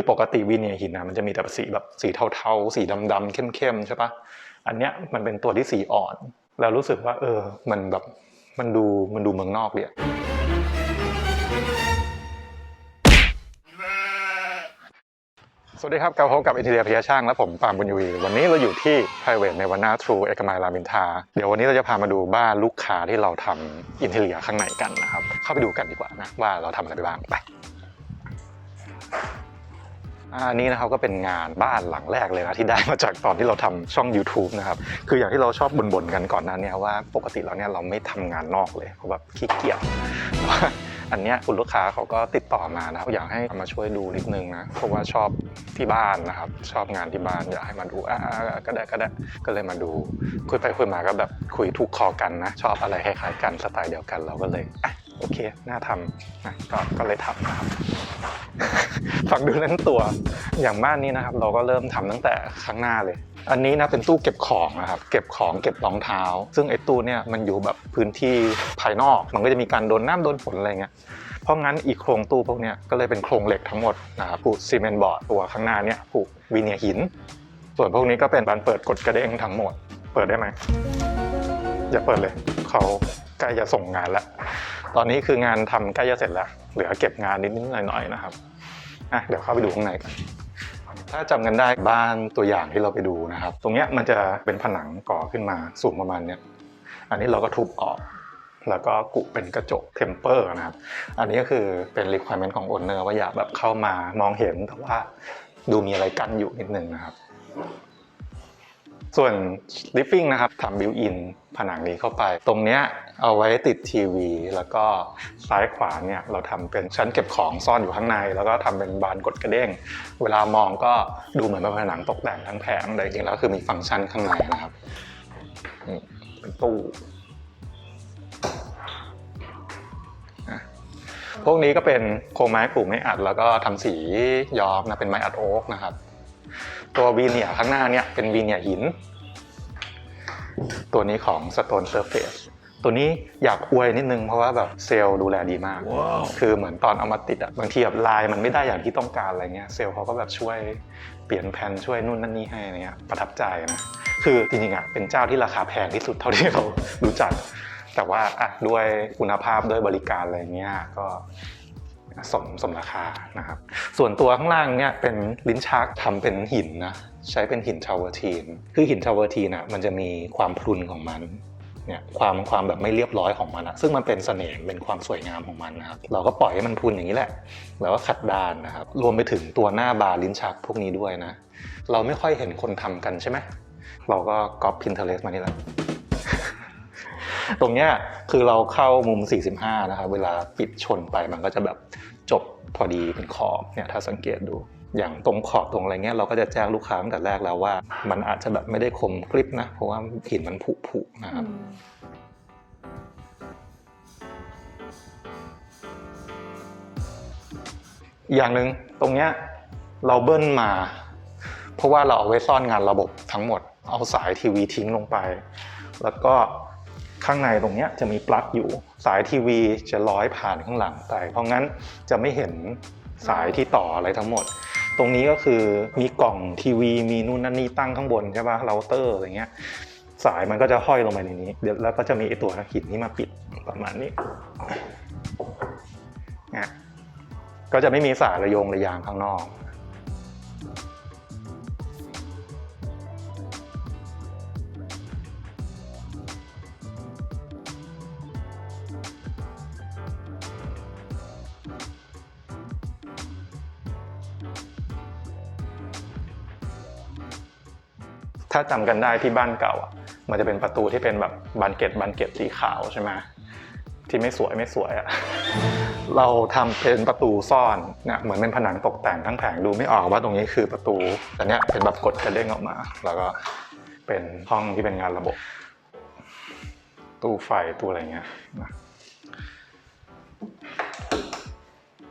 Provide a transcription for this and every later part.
คือปกติวีเนียหินนะมันจะมีแต่สีแบบสีเทาๆ สีดำๆเข้มๆใช่ปะอันเนี้ยมันเป็นตัวที่สีอ่อน แล้วรู้สึกว่า เออ มันแบบมันดูมันดูเมืองนอกเลยสวัสดีครับกลับพบกับอินเทียพยาช่างและผมปาล์มบุญยวี วันนี้เราอยู่ที่ private ในวันนาทรูเอกมัยรามินทา เดี๋ยววันนี้เราจะพามาดูบ้านลูกค้าที่เราทำอินเทียข้างในกันนะครับ เข้าไปดูกันดีกว่านะว่าเราทำอะไรไปบ้างไป อันนี้นะครับก็เป็นงานบ้านหลังแรกเลยนะที่ได้มาจากตอนที่เราทำช่อง YouTube นะครับคืออย่างที่เราชอบบ่นๆกันก่อนหน้านี้ว่าปกติแล้วเนี่ยเราไม่ทำงานนอกเลยเพราะแบบขี้เกียจแต่ว่าอันเนี้ยคุณลูกค้าเขาก็ติดต่อมานะอยากให้มาช่วยดูนิดนึงนะเพราะว่าชอบที่บ้านนะครับชอบงานที่บ้านอยากให้มาดูอ่าก็ได้ก็ได้ก็เลยมาดู คุยไปคุยมาก็แบบคุยถูกคอกันนะ ชอบอะไรคล้ายๆกันสไตล์เดียวกันเราก็เลย โอเค น่าทำนะก็ก็เลยทำนะครับฟังดูเล่นตัวอย่างบ้านนี้นะครับ เราก็เริ่มทำตั้งแต่ข้างหน้าเลย อันนี้นะเป็นตู้เก็บของนะครับ เก็บของเก็บรองเท้า ซึ่งไอ้ตู้เนี่ยมันอยู่แบบพื้นที่ภายนอก มันก็จะมีการโดนน้ำโดนฝนอะไรเงี้ยเพราะงั้นอีกโครงตู้พวกเนี้ยก็เลยเป็นโครงเหล็กทั้งหมดนะครับปูกซีเมนต์บอร์ดตัวข้างหน้าเนี่ยปูกวีเนียหิน ส่วนพวกนี้ก็เป็นบานเปิดกดกระเด้งทั้งหมด เปิดได้ไหมอย่าเปิดเลยเขาใกล้จะส่งงานแล้ว ตอนนี้คืองานทำใกล้จะเสร็จแล้ว เหลือเก็บงานนิดๆหน่อยๆนะครับอะเดี๋ยวเข้าไปดูข้างในกันถ้าจำกันได้บ้านตัวอย่างที่เราไปดูนะครับ ตรงเนี้ยมันจะเป็นผนังก่อขึ้นมาสูงประมาณเนี้ยอันนี้เราก็ทุบออก แล้วก็กุเป็นกระจกเทมเปอร์นะครับ อันนี้ก็คือเป็น requirement ของ owner ว่าอยากแบบเข้ามามองเห็นแต่ว่าดูมีอะไรกั้นอยู่นิดนึงนะครับ ส่วน living นะครับทำ built in ผนังนี้เข้าไป ตรงเนี้ย เอาไว้ติดทีวี แล้วก็ซ้ายขวาเนี่ยเราทำเป็นชั้นเก็บของซ่อนอยู่ข้างใน แล้วก็ทำเป็นบานกดกระเด้ง เวลามองก็ดูเหมือนเป็นผนังตกแต่งทั้งแผงแต่จริงๆแล้วคือมีฟังก์ชันข้างในนะครับนี่เป็นตู้อะพวกนี้ก็เป็นโครงไม้ปลูกไม้อัด แล้วก็ทำสีย้อมนะเป็นไม้อัดโอ๊กนะครับ ตัววีเนียข้างหน้าเนี่ยเป็นวีเนียหิน ตัวนี้ของ Stone Surface ตัวนี้อยากอวยนิดนึงเพราะว่าแบบเซลล์ดูแลดีมากคือเหมือนตอนเอามาติดอะบางทีแบบลายมันไม่ได้อย่างที่ต้องการอะไรเงี้ยเซลล์เขาก็แบบช่วยเปลี่ยนแผ่นช่วยนู่นนั่นนี่ให้อะไรเงี้ยประทับใจนะคือจริงๆอะเป็นเจ้าที่ราคาแพงที่สุดเท่าที่เรารู้จัก แต่ว่าอะด้วยคุณภาพด้วยบริการอะไรเงี้ยก็สมสมราคานะครับ ส่วนตัวข้างล่างเนี่ยเป็นลิ้นชักทำเป็นหินนะใช้เป็นหินชาวเวอร์ทีน คือหินชาวเวอร์ทีนอะมันจะมีความพรุนของมัน เนี่ยความความแบบไม่เรียบร้อยของมันอะซึ่งมันเป็นเสน่ห์เป็นความสวยงามของมันนะครับเราก็ปล่อยให้มันพรุนอย่างนี้แหละแล้วก็ขัดดานนะครับรวมไปถึงตัวหน้าบาร์ลิ้นชักพวกนี้ด้วยนะ เราไม่ค่อยเห็นคนทำกันใช่ไหมเราก็ก๊อป Pinterest มานี่แหละตรงเนี้ยคือเราเข้ามุม 45 นะครับ เวลาปิดชนไปมันก็จะแบบจบพอดีเป็นขอบเนี่ยถ้าสังเกตดู อย่างตรงขอบตรงอะไรเงี้ยเราก็จะแจ้งลูกค้าตั้งแต่แรกแล้วว่า มันอาจจะแบบไม่ได้คมกริบนะ เพราะว่าหินมันผุผุๆนะครับอย่างหนึ่งตรงเนี้ยเราเบิ้ลมา เพราะว่าเราเอาไว้ซ่อนงานระบบทั้งหมด เอาสายทีวีทิ้งลงไป แล้วก็ข้างในตรงเนี้ยจะมีปลั๊กอยู่ สายทีวีจะร้อยผ่านข้างหลังไป เพราะงั้นจะไม่เห็นสายที่ต่ออะไรทั้งหมด ตรงนี้ก็คือมีกล่องทีวีมีนู่นนั่นนี่ตั้งข้างบนใช่ปะเราเตอร์อะไรเงี้ยสายมันก็จะห้อยลงไปในนี้เดี๋ยวแล้วก็จะมีไอตัวหินนี้มาปิดประมาณนี้เนี่ยก็จะไม่มีสายระยงระยางข้างนอก ถ้าจำกันได้ที่บ้านเก่าอะมันจะเป็นประตูที่เป็นแบบบานเกตบานเกตสีขาวใช่ไหมที่ไม่สวยไม่สวยอะ เราทำเป็นประตูซ่อนเนี่ยเหมือนเป็นผนังตกแต่งทั้งแผงดูไม่ออกว่าตรงนี้คือประตูแต่เนี้ยเป็นแบบกดกระเด้งออกมา แล้วก็เป็นห้องที่เป็นงานระบบ ตู้ไฟตู้อะไรเงี้ยนะ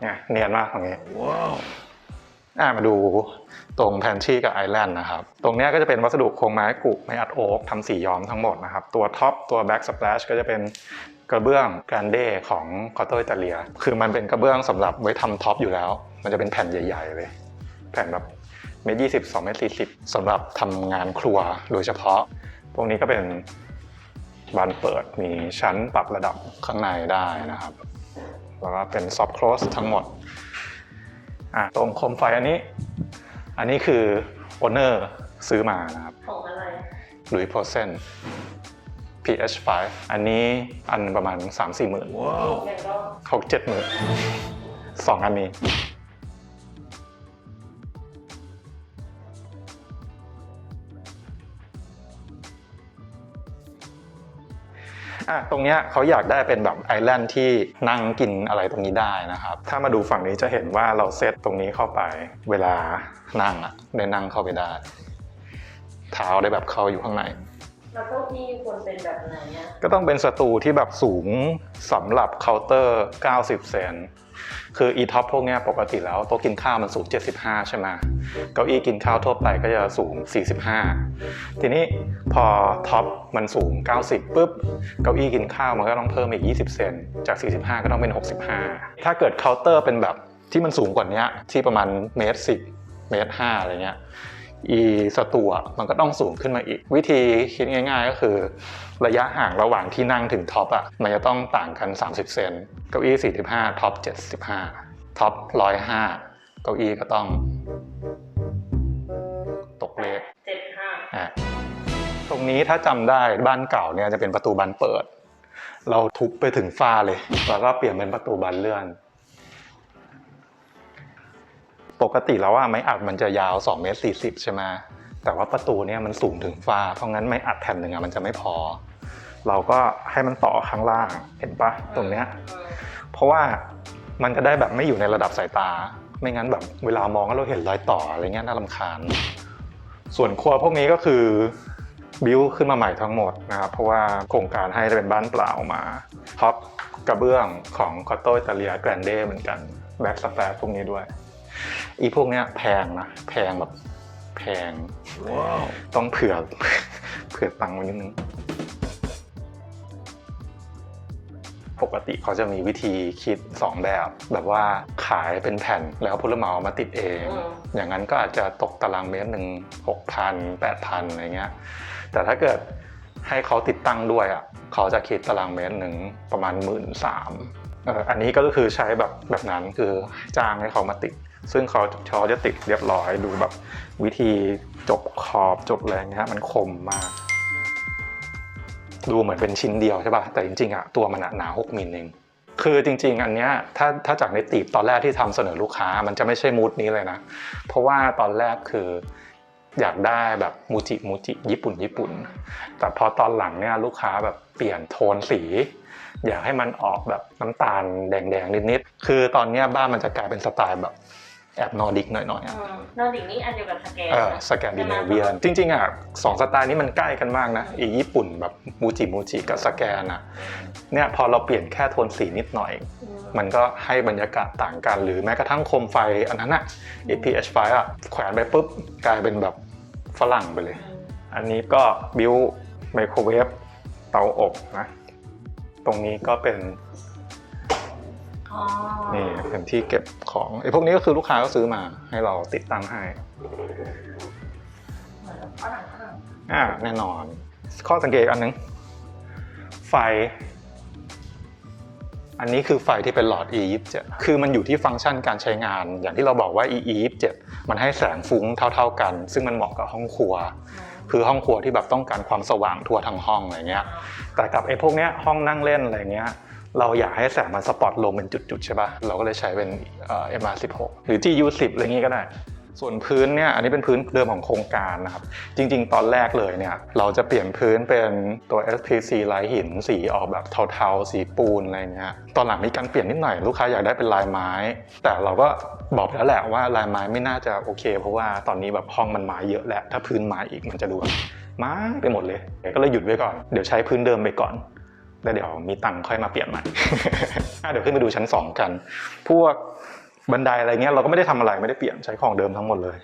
เนี่ยเนียนมากตรงนี้อ่า มาดูตรงแพนชี่กับไอแลนด์นะครับ ตรงนี้ก็จะเป็นวัสดุโครงไม้กุไม้อัดโอ๊กทำสีย้อมทั้งหมดนะครับ ตัวท็อปตัวแบ็กส p ป a s h ก็จะเป็นกระเบื้องแกรนเดของคอโตอิตาเลีย คือมันเป็นกระเบื้องสำหรับไว้ทำท็อปอยู่แล้ว มันจะเป็นแผ่นใหญ่ ๆ เลย แผ่นแบบเมตรยี่สิบสองเมตรสี่สิบสำหรับทำงานครัวโดยเฉพาะ พวกนี้ก็เป็นบานเปิดมีชั้นปรับระดับข้างในได้นะครับ แล้วก็เป็นซอฟ t c ค o สทั้งหมด อะตรงโคมไฟอันนี้ อันนี้คือโอเนอร์ซื้อมานะครับของอะไรหลุยโพเซน PH5 อันนี้อันประมาณ 3-4 หมื่นอย่างก็หกเจ็ดหมื่นสองอันนี้ อะตรงเนี้ยเขาอยากได้เป็นแบบไอแลนด์ที่นั่งกินอะไรตรงนี้ได้นะครับ ถ้ามาดูฝั่งนี้จะเห็นว่าเราเซตตรงนี้เข้าไปเวลานั่งอะได้นั่งเข้าไปได้ เท้าได้แบบเข้าอยู่ข้างในแล้วเก้าอี้ควรเป็นแบบไหนอะก็ต้องเป็นสตูที่แบบสูงสำหรับเคาน์เตอร์ 90 เซน คืออีท็อปพวกนี้ปกติแล้วโต๊ะกินข้าวมันสูง 75 ใช่ไหมเก้าอี้กินข้าวทั่วไปก็จะสูง 45 ทีนี้พอท็อปมันสูง 90ปุ๊บเก้าอี้กินข้าวมันก็ต้องเพิ่มอีก 20 เซนจาก 45 ก็ต้องเป็น 65 ถ้าเกิดเคาน์เตอร์เป็นแบบที่มันสูงกว่านี้ที่ประมาณเมตร10เมตร5อะไรเงี้ย อีสตูอะมันก็ต้องสูงขึ้นมาอีก วิธีคิดง่าย ๆ ก็คือ ระยะห่างระหว่างที่นั่งถึงท็อปอะมันจะต้องต่างกัน 30 เซนเก้าอี้ 45 ท็อป 75 ท็อป 105 เก้าอี้ก็ต้อง ตกเลขเจ็ดห้าอะตรงนี้ถ้าจำได้บ้านเก่าเนี่ยจะเป็นประตูบานเปิด เราทุบไปถึงฝ้าเลย แล้วก็เปลี่ยนเป็นประตูบานเลื่อน ปกติแล้วว่าไม้อัดมันจะยาว2เมตร40 ใช่ไหมแต่ว่าประตูเนี่ยมันสูงถึงฟ้า เพราะงั้นไม้อัดแผ่นหนึ่งอะมันจะไม่พอ เราก็ให้มันต่อข้างล่างเห็นปะตรงเนี้ยเพราะว่ามันจะได้แบบไม่อยู่ในระดับสายตา ไม่งั้นแบบเวลามองแล้วเราเห็นรอยต่ออะไรเงี้ยน่ารำคาญ ส่วนครัวพวกนี้ก็คือบิ้วขึ้นมาใหม่ทั้งหมดนะครับเพราะว่าโครงการให้เป็นบ้านเปล่ามาท็อปกระเบื้องของคอตโตอิตาเลียแกรนเดเหมือนกันแบ็กสแปรพวกนี้ด้วย อีพวกเนี้ยแพงนะแพงแบบแพง ต้องเผื่อเผื่อตังค์ไว้นิดนึง ปกติเขาจะมีวิธีคิด 2 แบบ แบบว่าขายเป็นแผ่นแล้วผู้รับเหมาเอามาติดเอง อย่างนั้นก็อาจจะตกตารางเมตรหนึ่งหกพันแปดพันอะไรเงี้ย แต่ถ้าเกิดให้เขาติดตั้งด้วยอะเขาจะคิดตารางเมตรหนึ่งประมาณหมื่นสามอันนี้ก็คือใช้แบบแบบนั้นคือจ้างให้เขามาติด ซึ่งเขาเขาจะติดเรียบร้อยดูแบบวิธีจบขอบจบอะไรเงี้ยมันคมมาก ดูเหมือนเป็นชิ้นเดียวใช่ป่ะแต่จริงๆอะตัวมันหนา6มิลเองคือจริง ๆ อันเนี้ยถ้าถ้าจากในตีบตอนแรกที่ทำเสนอลูกค้า มันจะไม่ใช่มูดนี้เลยนะ เพราะว่าตอนแรกคืออยากได้แบบมูจิมูจิญี่ปุ่นญี่ปุ่น แต่พอตอนหลังเนี่ยลูกค้าแบบเปลี่ยนโทนสี อยากให้มันออกแบบน้ำตาลแดงๆนิดๆคือตอนเนี้ยบ้านมันจะกลายเป็นสไตล์แบบ แอบนอร์ดิกหน่อยๆอะนอร์ดิกนี่อันเดียวกับสแกนเออสแกนดิเนเวียนจริงๆอะสองสไตล์นี้มันใกล้กันมากนะอีญี่ปุ่นแบบมูจิมูจิกับสแกนอะเนี่ยพอเราเปลี่ยนแค่โทนสีนิดหน่อย มันก็ให้บรรยากาศต่างกัน หรือแม้กระทั่งโคมไฟอันนั้นอะ APH5 อะแขวนไปปุ๊บกลายเป็นแบบฝรั่งไปเลย อันนี้ก็บิวไมโครเวฟเตาอบนะตรงนี้ก็เป็นอ๋อ นี่เป็นที่เก็บของไอ้พวกนี้ก็คือลูกค้าก็ซื้อมาให้เราติดตั้งให้อ่าแน่นอน ข้อสังเกตอีกอันหนึง ไฟ อันนี้คือไฟที่เป็นหลอด E27 คือมันอยู่ที่ฟังก์ชันการใช้งาน อย่างที่เราบอกว่า E27 มันให้แสงฟุ้งเท่า ๆกัน ซึ่งมันเหมาะกับห้องครัว คือห้องครัวที่แบบต้องการความสว่างทั่วทั้งห้องอะไรเงี้ย แต่กับไอ้พวกเนี้ยห้องนั่งเล่นอะไรเงี้ย เราอยากให้แสงมันสปอตลงเป็นจุดๆใช่ปะเราก็เลยใช้เป็นเอ่อ MR16 หรือ GU10 อะไรเงี้ยก็ได้ ส่วนพื้นเนี่ยอันนี้เป็นพื้นเดิมของโครงการนะครับ จริงๆ ตอนแรกเลยเนี่ยเราจะเปลี่ยนพื้นเป็นตัว SPC ลายหินสีออกแบบเทาๆ สีปูนอะไรเงี้ยตอนหลังมีการเปลี่ยนนิดหน่อยลูกค้าอยากได้เป็นลายไม้ แต่เราก็บอกไปแล้วแหละว่าลายไม้ไม่น่าจะโอเค เพราะว่าตอนนี้แบบห้องมันไม้เยอะแล้วถ้าพื้นไม้อีกมันจะดูไม้ไปหมดเลยก็เลยหยุดไว้ก่อนเดี๋ยวใช้พื้นเดิมไปก่อน แล้วเดี๋ยวมีตังค์ค่อยมาเปลี่ยนใหม่เดี๋ยวขึ้นไปดูชั้น 2 กัน พวกบันไดอะไรเงี้ยเราก็ไม่ได้ทำอะไรไม่ได้เปลี่ยนใช้ของเดิมทั้งหมดเลย